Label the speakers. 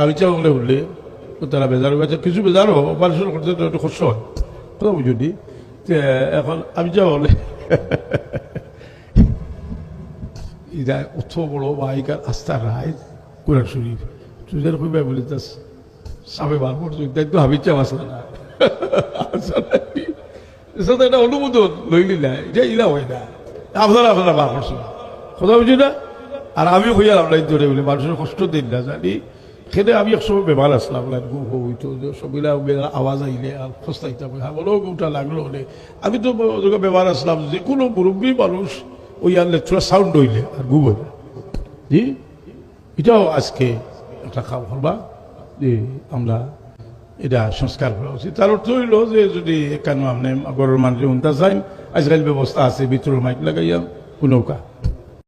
Speaker 1: আমি তারা বেজার হয়ে কিছু বেজারও অপারেশন করতে তো একটু হয়। কথা এখন আমি যা ইদা অত বড় বাইকার আস্থা রায় শরীফ। বলে সাবে বার না এটা অনুমোদন লইলি না, এটা ইলা হয় না। আপনারা আপনারা বার করছ কথা বুঝি না? আর আমিও হইয়া আমরা ধরে বলি, মানুষের কষ্ট দিন না, জানি। সেটা আমি একসময় বেমার আসলাম গু হইতো সবিলা আওয়াজ আইলে আর ফস্তাইতাম আমারও গুটা লাগল হলে আমি তো বেমার আসলাম যে কোনো মুরব্বী মানুষ ওই আনলে থোড়া সাউন্ড হইলে আর গু হইলে জি এটাও আজকে একটা কাম করবা যে আমরা এটা সংস্কার করা উচিত তার অর্থ হইল যে যদি কেন আপনি গরের মানুষ উন্তা চাইন আজকাল ব্যবস্থা আছে ভিতরের মাইক লাগাইয়া নৌকা